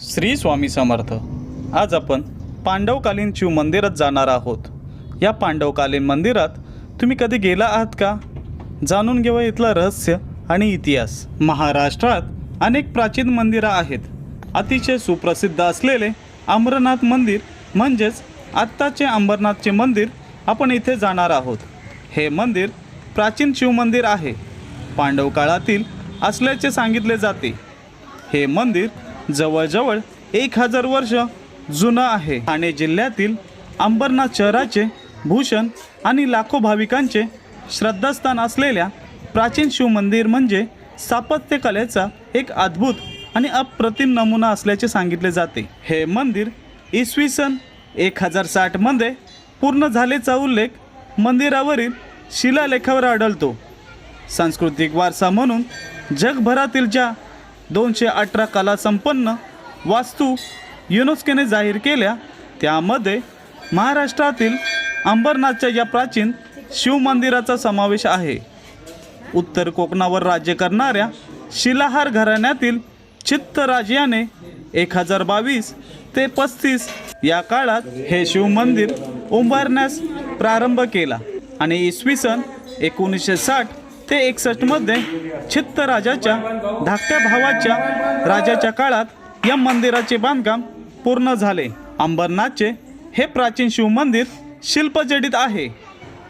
श्री स्वामी समर्थ. आज आपण पांडवकालीन शिव मंदिरात जाणार आहोत. या पांडवकालीन मंदिरात तुम्ही कधी गेला आहात का? जाणून घेऊ इथलं रहस्य आणि इतिहास. महाराष्ट्रात अनेक प्राचीन मंदिरं आहेत. अतिशय सुप्रसिद्ध असलेले अमरनाथ मंदिर म्हणजेच आत्ताचे अंबरनाथचे मंदिर आपण इथे जाणार आहोत. हे मंदिर प्राचीन शिवमंदिर आहे. पांडव काळातील असल्याचे सांगितले जाते. हे मंदिर जवळजवळ एक हजार वर्ष जुनं आहे. ठाणे जिल्ह्यातील अंबरनाथ शहराचे भूषण आणि लाखो भाविकांचे श्रद्धास्थान असलेल्या प्राचीन शिवमंदिर म्हणजे स्थापत्यकलेचा एक अद्भुत आणि अप्रतिम नमुना असल्याचे सांगितले जाते. हे मंदिर इसवी सन एक हजार साठमध्ये पूर्ण झाल्याचा उल्लेख मंदिरावरील शिलालेखावर आढळतो. सांस्कृतिक वारसा म्हणून जगभरातील ज्या दोनशे अठरा कला संपन्न वास्तू युनेस्कोने जाहीर केल्या. त्यामध्ये महाराष्ट्रातील अंबरनाथच्या या प्राचीन शिवमंदिराचा समावेश आहे. उत्तर कोकणावर राज्य करणाऱ्या शिलाहार घराण्यातील चित्तराज याने एक हजार बावीस ते पस्तीस या काळात हे शिवमंदिर उभारण्यास प्रारंभ केला आणि इसवी सन एकोणीसशे साठ ते एकसष्टमध्ये चित्तराजाच्या धाकट्या भावाच्या राजाच्या काळात या मंदिराचे बांधकाम पूर्ण झाले. अंबरनाथचे हे प्राचीन शिवमंदिर शिल्पजडित आहे.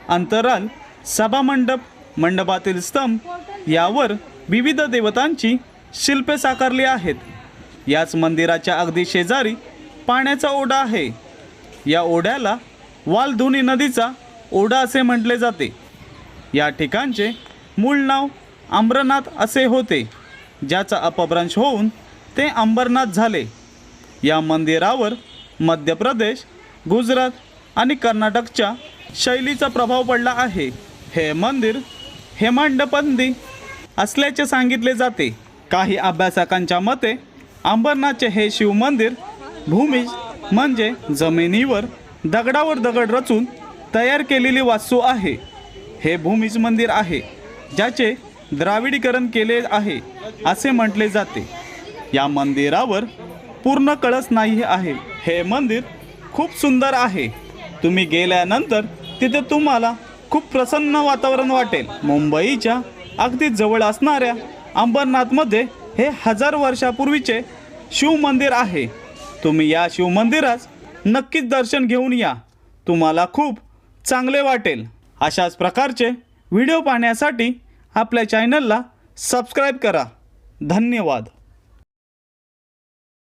अंतराल सभामंडप मंडपातील स्तंभ यावर विविध देवतांची शिल्पे साकारली आहेत. याच मंदिराच्या अगदी शेजारी पाण्याचा ओढा आहे. या ओढ्याला वालधुनी नदीचा ओढा असे म्हटले जाते. या ठिकाणचे मूळ नाव अमरनाथ असे होते. ज्याचा अपभ्रंश होऊन ते अंबरनाथ झाले. या मंदिरावर मध्य प्रदेश गुजरात आणि कर्नाटकच्या शैलीचा प्रभाव पडला आहे. हे मंदिर हेमांडपंदी असल्याचे सांगितले जाते. काही अभ्यासकांच्या मते अंबरनाथचे हे शिवमंदिर भूमिज म्हणजे जमिनीवर दगडावर दगड रचून तयार केलेली वास्तू आहे. हे भूमिज मंदिर आहे. ज्याचे द्राविडीकरण केले आहे असे म्हटले जाते. या मंदिरावर पूर्ण कळस नाही आहे. हे मंदिर खूप सुंदर आहे. तुम्ही गेल्यानंतर तिथे तुम्हाला खूप प्रसन्न वातावरण वाटेल. मुंबईच्या अगदी जवळ असणाऱ्या अंबरनाथमध्ये हे हजार वर्षापूर्वीचे शिवमंदिर आहे. तुम्ही या शिवमंदिरास नक्कीच दर्शन घेऊन या. तुम्हाला खूप चांगले वाटेल. अशाच प्रकारचे व्हिडिओ पाहण्यासाठी आपल्या चॅनलला सबस्क्राईब करा. धन्यवाद.